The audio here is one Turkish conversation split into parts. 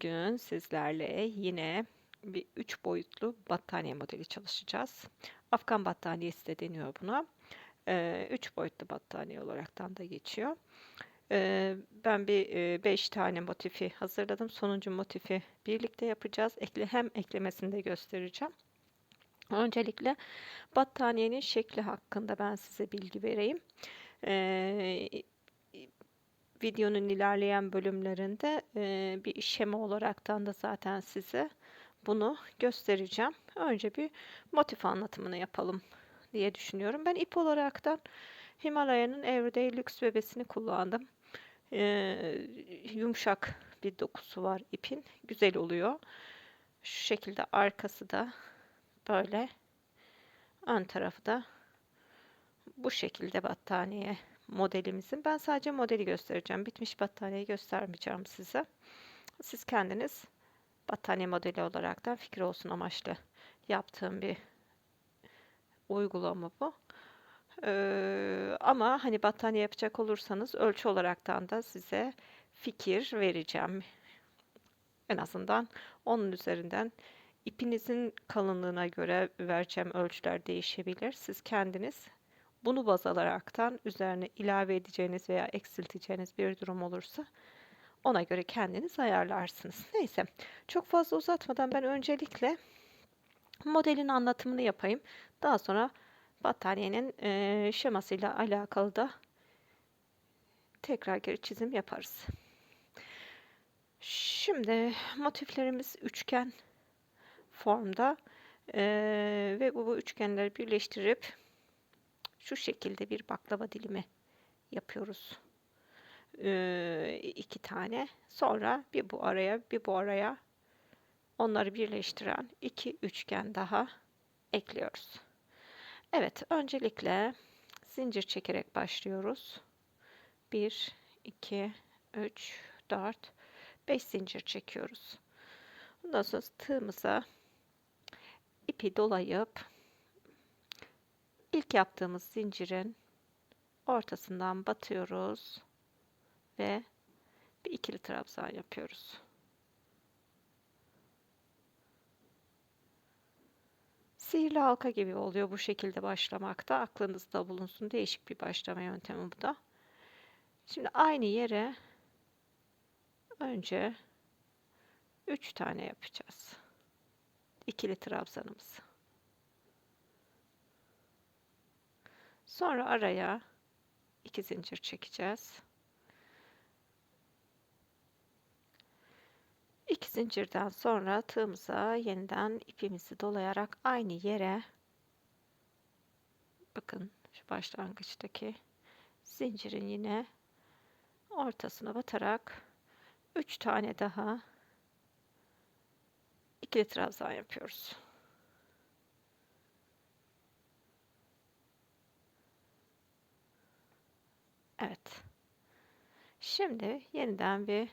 Bugün sizlerle yine bir üç boyutlu battaniye modeli çalışacağız. Afgan battaniyesi de deniyor buna. Ee, üç boyutlu battaniye olaraktan da geçiyor. Ee, ben bir e, beş tane motifi hazırladım. Sonuncu motifi birlikte yapacağız. Ekle, hem eklemesini de göstereceğim. Öncelikle battaniyenin şekli hakkında ben size bilgi vereyim. Ee, videonun ilerleyen bölümlerinde e, bir şema olaraktan da zaten size bunu göstereceğim. Önce bir motif anlatımını yapalım diye düşünüyorum. Ben ip olaraktan Himalaya'nın Everyday Lux bebesini kullandım. E, yumuşak bir dokusu var ipin. Güzel oluyor. Şu şekilde arkası da böyle. Ön tarafı da bu şekilde battaniye modelimizin. Ben sadece modeli göstereceğim. Bitmiş battaniyeyi göstermeyeceğim size. Siz kendiniz battaniye modeli olaraktan fikir olsun amaçlı yaptığım bir uygulama bu. Ee, ama hani battaniye yapacak olursanız ölçü olaraktan da size fikir vereceğim. En azından onun üzerinden ipinizin kalınlığına göre vereceğim ölçüler değişebilir. Siz kendiniz bunu baz alaraktan üzerine ilave edeceğiniz veya eksilteceğiniz bir durum olursa ona göre kendiniz ayarlarsınız. Neyse çok fazla uzatmadan ben öncelikle modelin anlatımını yapayım. Daha sonra battaniyenin e, şemasıyla alakalı da tekrar geri çizim yaparız. Şimdi motiflerimiz üçgen formda e, ve bu, bu üçgenleri birleştirip şu şekilde bir baklava dilimi yapıyoruz. Ee, iki tane. Sonra bir bu araya bir bu araya onları birleştiren iki üçgen daha ekliyoruz. Evet, öncelikle zincir çekerek başlıyoruz. 1, 2, 3, 4, 5 zincir çekiyoruz. Ondan sonra tığımıza ipi dolayıp ilk yaptığımız zincirin ortasından batıyoruz ve bir ikili trabzan yapıyoruz. Sihirli halka gibi oluyor bu şekilde başlamakta. Aklınızda bulunsun. Değişik bir başlama yöntemi bu da. Şimdi aynı yere önce 3 tane yapacağız. İkili trabzanımızı. Sonra araya iki zincir çekeceğiz. İki zincirden sonra tığımıza yeniden ipimizi dolayarak aynı yere bakın şu başlangıçtaki zincirin yine ortasına batarak 3 tane daha ikili trabzan yapıyoruz. Evet. Şimdi yeniden bir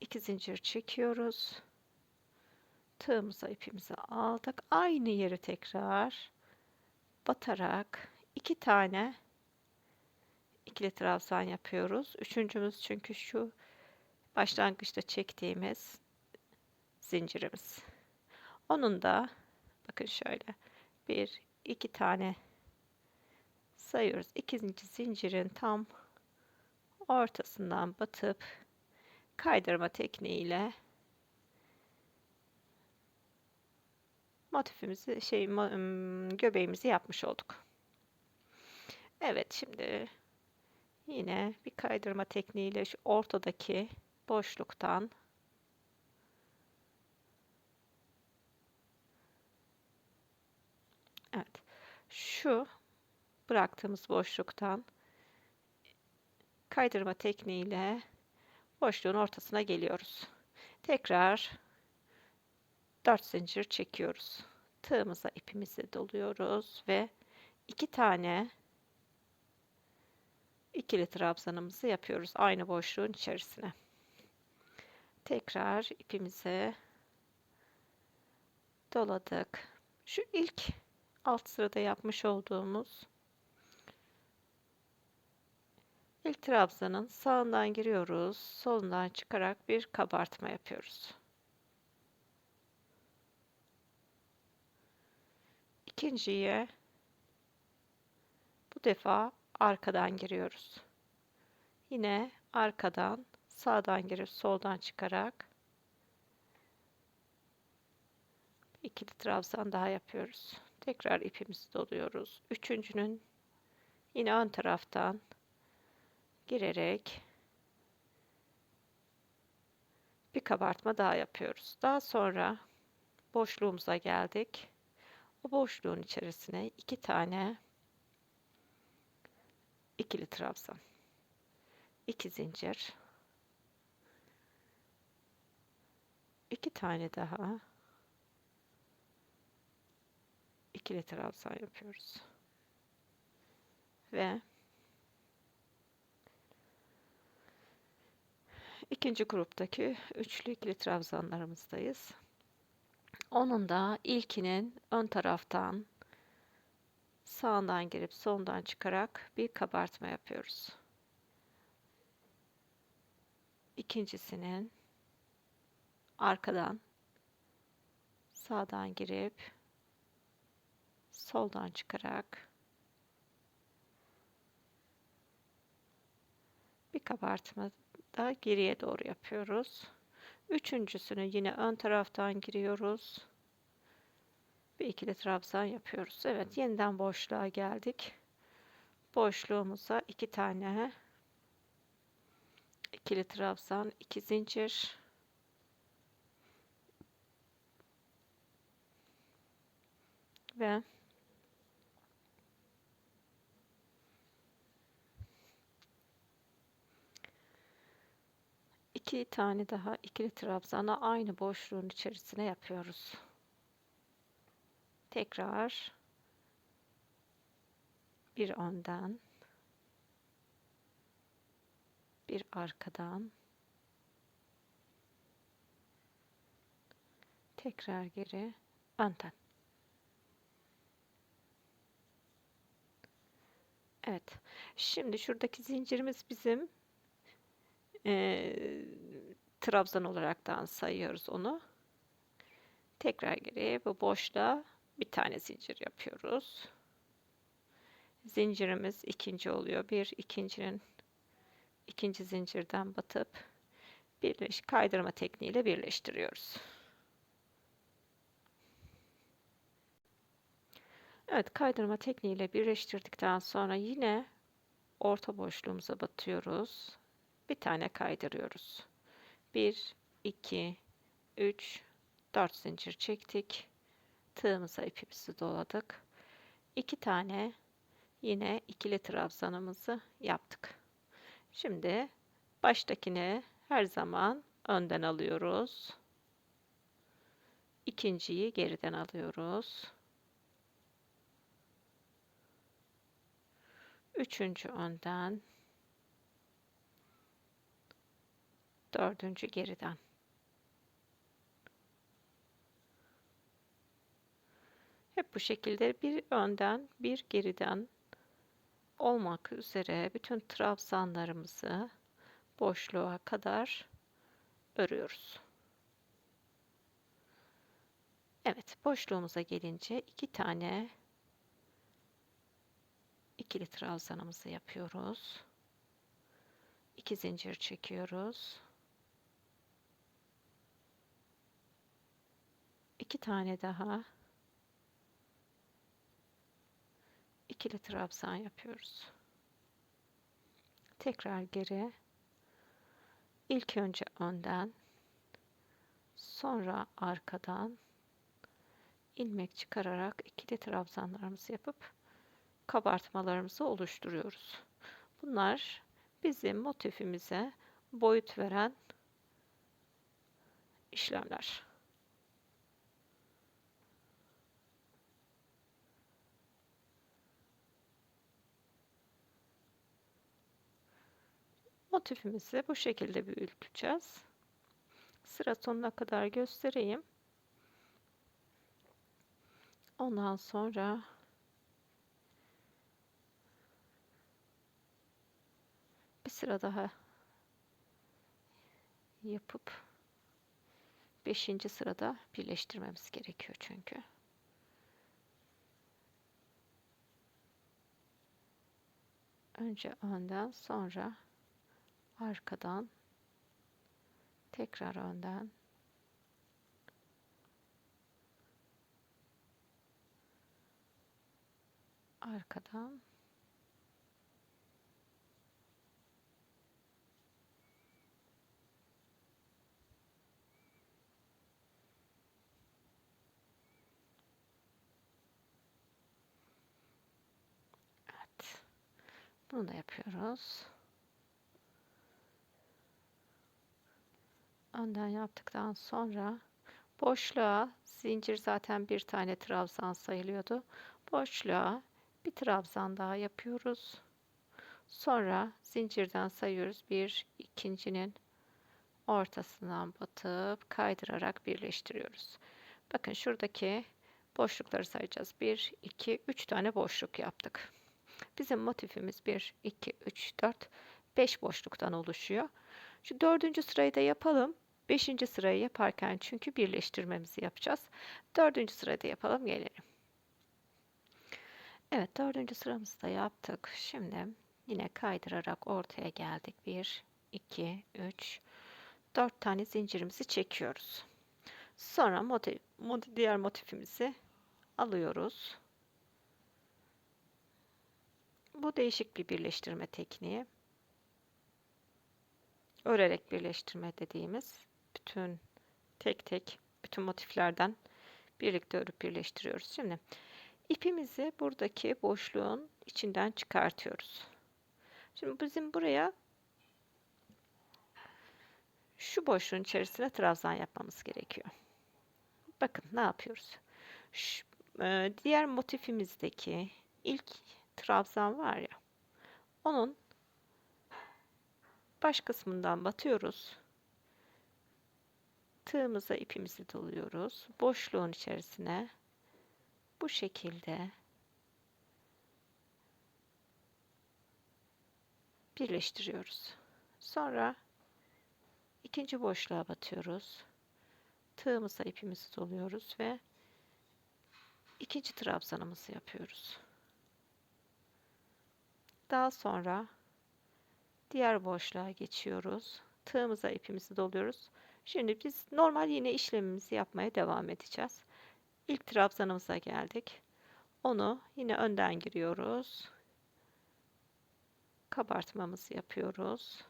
iki zincir çekiyoruz. Tığımıza ipimizi aldık. Aynı yeri tekrar batarak iki tane ikili trabzan yapıyoruz. Üçüncümüz çünkü şu başlangıçta çektiğimiz zincirimiz. Onun da bakın şöyle bir iki tane sayıyoruz. İkinci zincirin tam ortasından batıp kaydırma tekniğiyle motifimizi şey göbeğimizi yapmış olduk. Evet şimdi yine bir kaydırma tekniğiyle şu ortadaki boşluktan Evet. Şu bıraktığımız boşluktan kaydırma tekniğiyle boşluğun ortasına geliyoruz. Tekrar 4 zincir çekiyoruz. Tığımıza ipimizi doluyoruz ve iki tane ikili trabzanımızı yapıyoruz aynı boşluğun içerisine. Tekrar ipimize doladık. Şu ilk alt sırada yapmış olduğumuz İlk trabzanın sağından giriyoruz, solundan çıkarak bir kabartma yapıyoruz. İkinciye bu defa arkadan giriyoruz. Yine arkadan sağdan girip soldan çıkarak ikili trabzan daha yapıyoruz. Tekrar ipimizi doluyoruz. Üçüncünün yine ön taraftan girerek bir kabartma daha yapıyoruz. Daha sonra boşluğumuza geldik. O boşluğun içerisine iki tane ikili trabzan, iki zincir, iki tane daha ikili trabzan yapıyoruz. Ve ikinci gruptaki üçlü ikili trabzanlarımızdayız. Onun da ilkinin ön taraftan sağından girip soldan çıkarak bir kabartma yapıyoruz. İkincisinin arkadan sağdan girip soldan çıkarak bir kabartma da geriye doğru yapıyoruz. Üçüncüsünü yine ön taraftan giriyoruz. Bir ikili trabzan yapıyoruz. Evet yeniden boşluğa geldik. Boşluğumuza iki tane ikili trabzan, iki zincir ve iki tane daha ikili trabzana aynı boşluğun içerisine yapıyoruz. Tekrar bir önden bir arkadan tekrar geri önden. Evet. Şimdi şuradaki zincirimiz bizim e, trabzan olaraktan sayıyoruz onu. Tekrar geri bu boşluğa bir tane zincir yapıyoruz. Zincirimiz ikinci oluyor. Bir ikincinin ikinci zincirden batıp birleş kaydırma tekniğiyle birleştiriyoruz. Evet kaydırma tekniğiyle birleştirdikten sonra yine orta boşluğumuza batıyoruz. Bir tane kaydırıyoruz. 1 2 3 4 zincir çektik. Tığımıza ipimizi doladık. 2 tane yine ikili trabzanımızı yaptık. Şimdi baştakini her zaman önden alıyoruz. İkinciyi geriden alıyoruz. Üçüncü önden. Dördüncü geriden. Hep bu şekilde bir önden bir geriden olmak üzere bütün trabzanlarımızı boşluğa kadar örüyoruz. Evet boşluğumuza gelince iki tane ikili trabzanımızı yapıyoruz. İki zincir çekiyoruz. İki tane daha ikili trabzan yapıyoruz. Tekrar geri ilk önce önden sonra arkadan ilmek çıkararak ikili trabzanlarımızı yapıp kabartmalarımızı oluşturuyoruz. Bunlar bizim motifimize boyut veren işlemler. motifimizi bu şekilde büyüteceğiz. Sıra sonuna kadar göstereyim. Ondan sonra bir sıra daha yapıp 5. sırada birleştirmemiz gerekiyor çünkü. Önce önden sonra arkadan tekrar önden arkadan Evet. Bunu da yapıyoruz. Önden yaptıktan sonra boşluğa zincir zaten bir tane trabzan sayılıyordu. Boşluğa bir trabzan daha yapıyoruz. Sonra zincirden sayıyoruz. Bir ikincinin ortasından batıp kaydırarak birleştiriyoruz. Bakın şuradaki boşlukları sayacağız. 1, 2, 3 tane boşluk yaptık. Bizim motifimiz 1, 2, 3, 4, 5 boşluktan oluşuyor. Şu dördüncü sırayı da yapalım. Beşinci sırayı yaparken çünkü birleştirmemizi yapacağız. Dördüncü sırayı da yapalım gelelim. Evet dördüncü sıramızı da yaptık. Şimdi yine kaydırarak ortaya geldik. 1, 2, 3, 4 tane zincirimizi çekiyoruz. Sonra motif, diğer motifimizi alıyoruz. Bu değişik bir birleştirme tekniği. Örerek birleştirme dediğimiz bütün tek tek bütün motiflerden birlikte örüp birleştiriyoruz. Şimdi ipimizi buradaki boşluğun içinden çıkartıyoruz. Şimdi bizim buraya şu boşluğun içerisine trabzan yapmamız gerekiyor. Bakın ne yapıyoruz? Şu, e, diğer motifimizdeki ilk trabzan var ya onun baş kısmından batıyoruz. Tığımıza ipimizi doluyoruz. Boşluğun içerisine bu şekilde birleştiriyoruz. Sonra ikinci boşluğa batıyoruz. Tığımıza ipimizi doluyoruz ve ikinci trabzanımızı yapıyoruz. Daha sonra diğer boşluğa geçiyoruz. Tığımıza ipimizi doluyoruz. Şimdi biz normal yine işlemimizi yapmaya devam edeceğiz. İlk trabzanımıza geldik. Onu yine önden giriyoruz. Kabartmamızı yapıyoruz.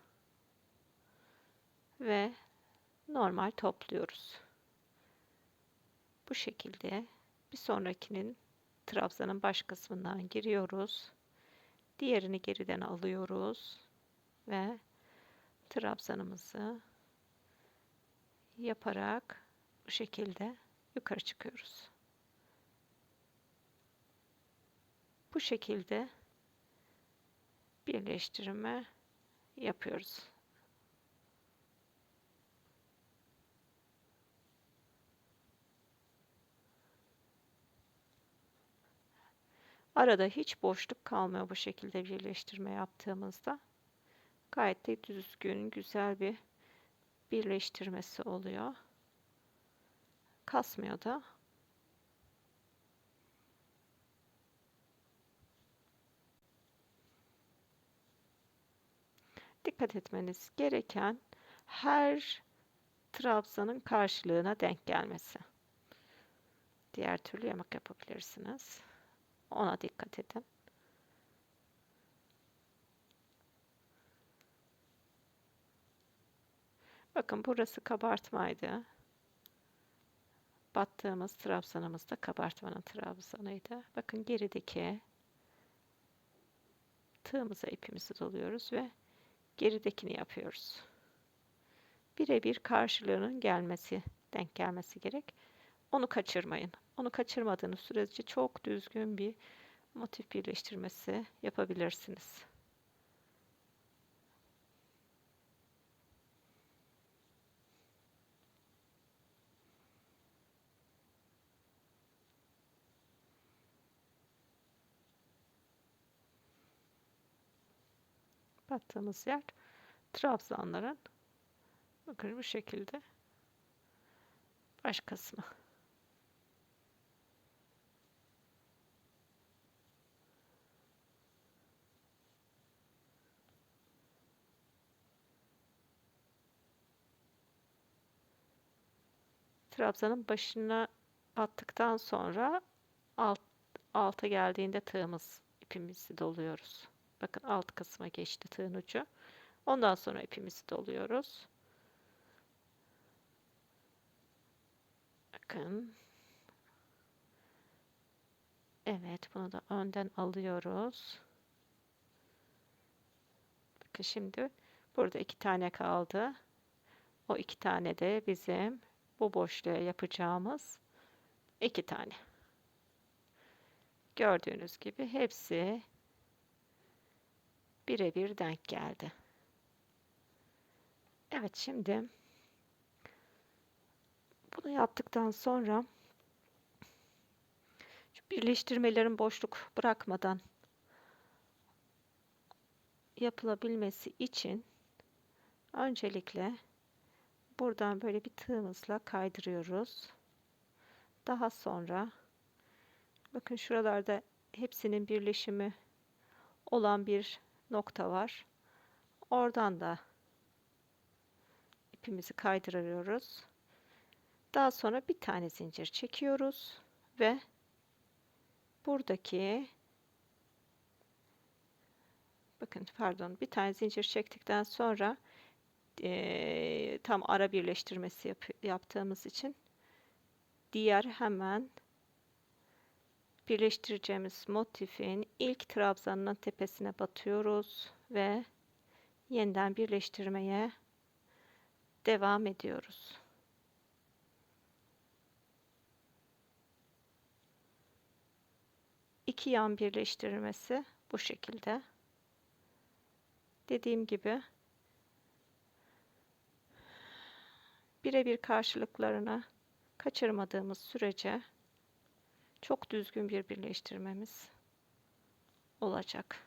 Ve normal topluyoruz. Bu şekilde bir sonrakinin trabzanın baş kısmından giriyoruz. Diğerini geriden alıyoruz ve trabzanımızı yaparak bu şekilde yukarı çıkıyoruz. Bu şekilde birleştirme yapıyoruz. Arada hiç boşluk kalmıyor bu şekilde birleştirme yaptığımızda. Gayet de düzgün, güzel bir birleştirmesi oluyor. Kasmıyor da. Dikkat etmeniz gereken her trabzanın karşılığına denk gelmesi. Diğer türlü yamak yapabilirsiniz. Ona dikkat edin. Bakın burası kabartmaydı. Battığımız trabzanımız da kabartmanın trabzanıydı. Bakın gerideki tığımıza ipimizi doluyoruz ve geridekini yapıyoruz. Birebir karşılığının gelmesi, denk gelmesi gerek. Onu kaçırmayın. Onu kaçırmadığınız sürece çok düzgün bir motif birleştirmesi yapabilirsiniz. yarattığımız yer trabzanların bakın bu şekilde baş kısmı. trabzanın başına attıktan sonra alt, alta geldiğinde tığımız ipimizi doluyoruz. Bakın alt kısma geçti tığın ucu. Ondan sonra ipimizi doluyoruz. Bakın. Evet, bunu da önden alıyoruz. Bakın şimdi burada iki tane kaldı. O iki tane de bizim bu boşluğa yapacağımız iki tane. Gördüğünüz gibi hepsi birebir denk geldi. Evet şimdi bunu yaptıktan sonra şu birleştirmelerin boşluk bırakmadan yapılabilmesi için öncelikle buradan böyle bir tığımızla kaydırıyoruz. Daha sonra bakın şuralarda hepsinin birleşimi olan bir nokta var. Oradan da ipimizi kaydırıyoruz. Daha sonra bir tane zincir çekiyoruz ve buradaki bakın pardon bir tane zincir çektikten sonra e, tam ara birleştirmesi yap, yaptığımız için diğer hemen birleştireceğimiz motifin ilk trabzanının tepesine batıyoruz ve yeniden birleştirmeye devam ediyoruz. İki yan birleştirmesi bu şekilde. Dediğim gibi birebir karşılıklarını kaçırmadığımız sürece çok düzgün bir birleştirmemiz olacak.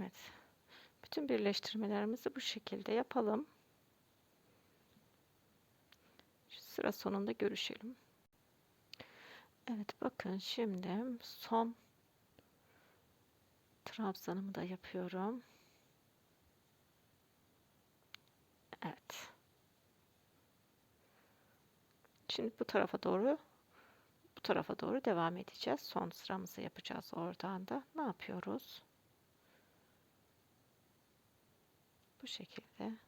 Evet. Bütün birleştirmelerimizi bu şekilde yapalım. Şu sıra sonunda görüşelim. Evet bakın şimdi son trabzanımı da yapıyorum. Evet. Şimdi bu tarafa doğru bu tarafa doğru devam edeceğiz. Son sıramızı yapacağız oradan da. Ne yapıyoruz? Bu şekilde.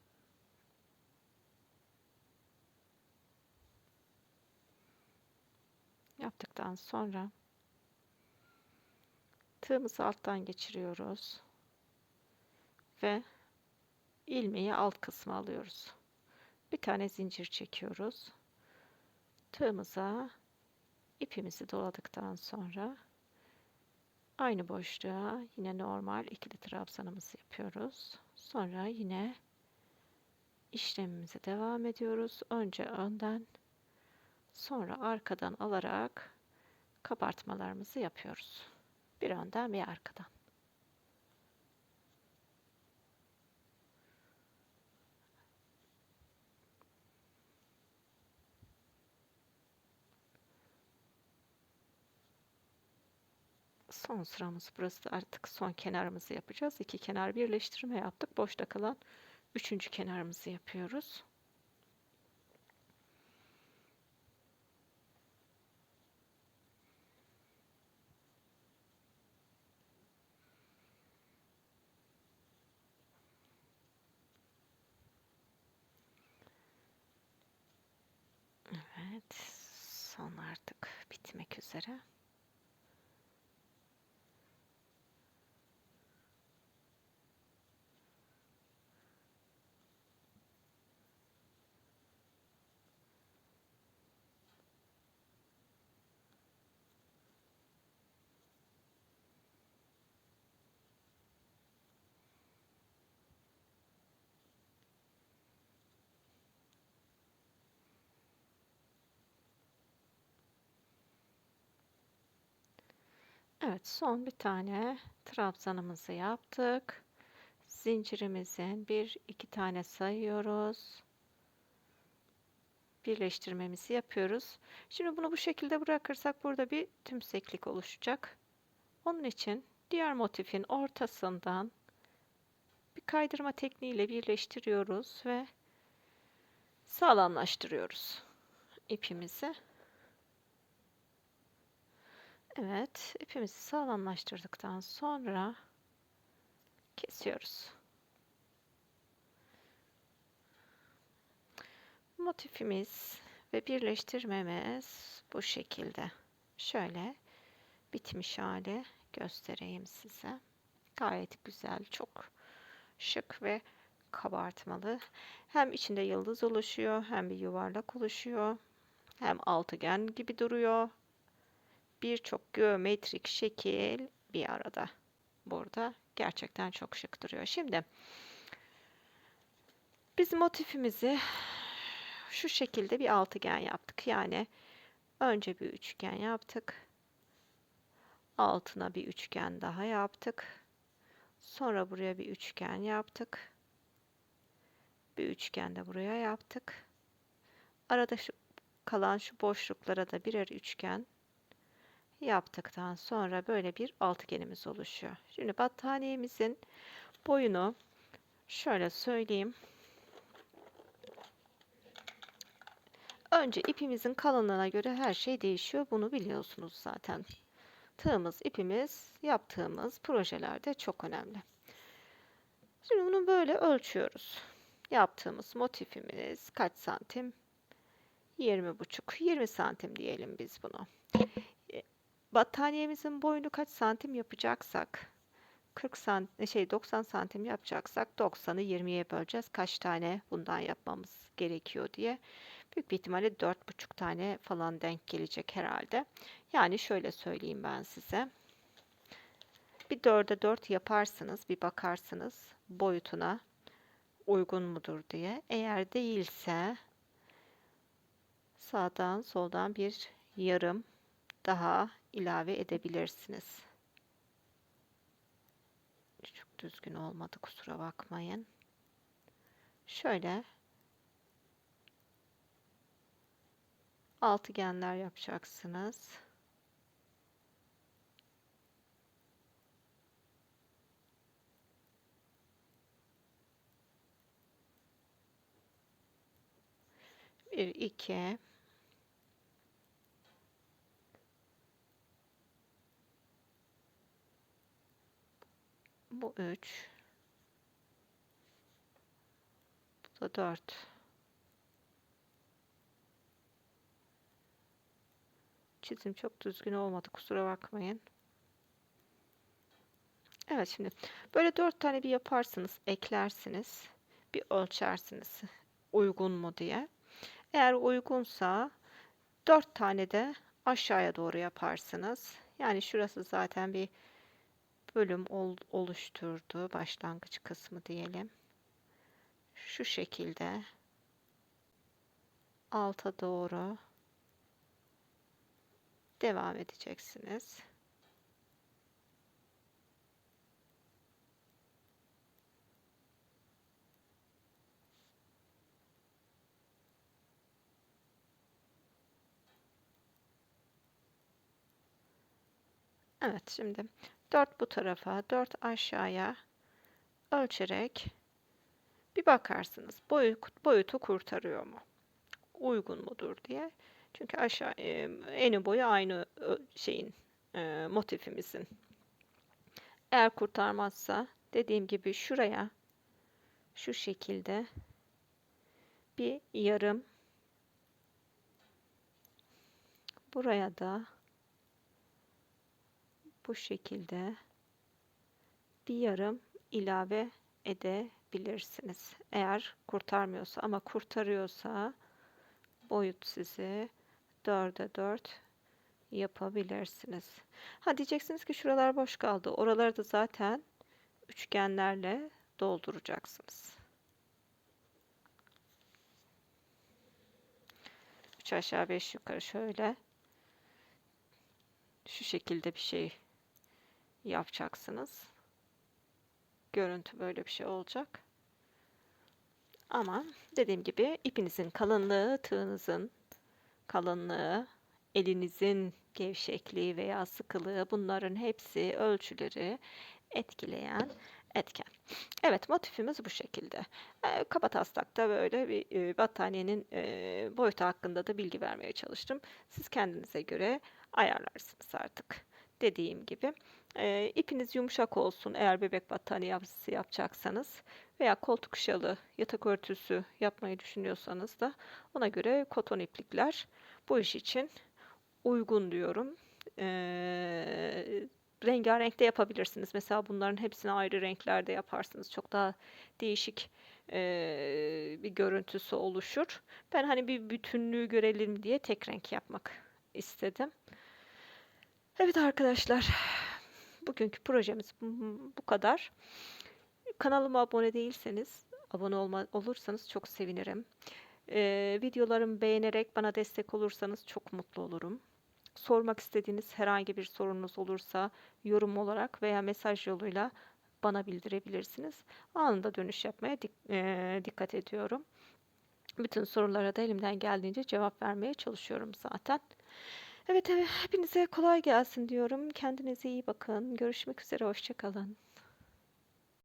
Yaptıktan sonra tığımızı alttan geçiriyoruz. Ve ilmeği alt kısma alıyoruz. Bir tane zincir çekiyoruz. Tığımıza ipimizi doladıktan sonra aynı boşluğa yine normal ikili trabzanımızı yapıyoruz. Sonra yine işlemimize devam ediyoruz. Önce önden sonra arkadan alarak kabartmalarımızı yapıyoruz. Bir önden bir arkadan. Son sıramız burası artık son kenarımızı yapacağız. İki kenar birleştirme yaptık. Boşta kalan üçüncü kenarımızı yapıyoruz. Evet, son artık bitmek üzere. Evet, son bir tane trabzanımızı yaptık. Zincirimizin bir iki tane sayıyoruz. Birleştirmemizi yapıyoruz. Şimdi bunu bu şekilde bırakırsak burada bir tümseklik oluşacak. Onun için diğer motifin ortasından bir kaydırma tekniğiyle birleştiriyoruz ve sağlamlaştırıyoruz ipimizi. Evet, ipimizi sağlamlaştırdıktan sonra kesiyoruz. Motifimiz ve birleştirmemiz bu şekilde. Şöyle bitmiş hali göstereyim size. Gayet güzel, çok şık ve kabartmalı. Hem içinde yıldız oluşuyor, hem bir yuvarlak oluşuyor. Hem altıgen gibi duruyor. Birçok geometrik şekil bir arada. Burada gerçekten çok şık duruyor. Şimdi biz motifimizi şu şekilde bir altıgen yaptık. Yani önce bir üçgen yaptık. Altına bir üçgen daha yaptık. Sonra buraya bir üçgen yaptık. Bir üçgen de buraya yaptık. Arada şu kalan şu boşluklara da birer üçgen yaptıktan sonra böyle bir altıgenimiz oluşuyor. Şimdi battaniyemizin boyunu şöyle söyleyeyim. Önce ipimizin kalınlığına göre her şey değişiyor. Bunu biliyorsunuz zaten. Tığımız, ipimiz yaptığımız projelerde çok önemli. Şimdi bunu böyle ölçüyoruz. Yaptığımız motifimiz kaç santim? 20 buçuk, 20 santim diyelim biz bunu. E, battaniyemizin boyunu kaç santim yapacaksak 40 santim şey 90 santim yapacaksak 90'ı 20'ye böleceğiz. Kaç tane bundan yapmamız gerekiyor diye. Büyük bir ihtimalle 4,5 tane falan denk gelecek herhalde. Yani şöyle söyleyeyim ben size. Bir 4'e 4 yaparsınız, bir bakarsınız boyutuna uygun mudur diye. Eğer değilse sağdan soldan bir yarım daha ilave edebilirsiniz. Çok düzgün olmadı kusura bakmayın. Şöyle altıgenler yapacaksınız. Bir, iki, bu üç, bu da dört. Çizim çok düzgün olmadı. Kusura bakmayın. Evet şimdi böyle dört tane bir yaparsınız, eklersiniz. Bir ölçersiniz. Uygun mu diye. Eğer uygunsa dört tane de aşağıya doğru yaparsınız. Yani şurası zaten bir bölüm ol, oluşturdu. Başlangıç kısmı diyelim. Şu şekilde alta doğru devam edeceksiniz. Evet şimdi 4 bu tarafa 4 aşağıya ölçerek bir bakarsınız boyut, boyutu kurtarıyor mu? Uygun mudur diye. Çünkü aşağı e, eni boyu aynı şeyin e, motifimizin. Eğer kurtarmazsa dediğim gibi şuraya şu şekilde bir yarım buraya da bu şekilde bir yarım ilave edebilirsiniz. Eğer kurtarmıyorsa ama kurtarıyorsa boyut sizi 4'e 4 yapabilirsiniz. Ha diyeceksiniz ki şuralar boş kaldı. Oraları da zaten üçgenlerle dolduracaksınız. 3 aşağı 5 yukarı şöyle şu şekilde bir şey yapacaksınız. Görüntü böyle bir şey olacak. Ama dediğim gibi ipinizin kalınlığı, tığınızın kalınlığı, elinizin gevşekliği veya sıkılığı bunların hepsi ölçüleri etkileyen etken. Evet motifimiz bu şekilde. E, kaba böyle bir e, battaniyenin e, boyutu hakkında da bilgi vermeye çalıştım. Siz kendinize göre ayarlarsınız artık. Dediğim gibi e, ipiniz yumuşak olsun eğer bebek battaniyesi yapacaksanız veya koltuk şalı, yatak örtüsü yapmayı düşünüyorsanız da ona göre koton iplikler bu iş için uygun diyorum. Ee, rengarenk de yapabilirsiniz. Mesela bunların hepsini ayrı renklerde yaparsınız. Çok daha değişik e, bir görüntüsü oluşur. Ben hani bir bütünlüğü görelim diye tek renk yapmak istedim. Evet arkadaşlar, bugünkü projemiz bu kadar. Kanalıma abone değilseniz, abone olma, olursanız çok sevinirim. Ee, videolarımı beğenerek bana destek olursanız çok mutlu olurum. Sormak istediğiniz herhangi bir sorunuz olursa yorum olarak veya mesaj yoluyla bana bildirebilirsiniz. Anında dönüş yapmaya dik e, dikkat ediyorum. Bütün sorulara da elimden geldiğince cevap vermeye çalışıyorum zaten. Evet, evet hepinize kolay gelsin diyorum. Kendinize iyi bakın. Görüşmek üzere, hoşçakalın.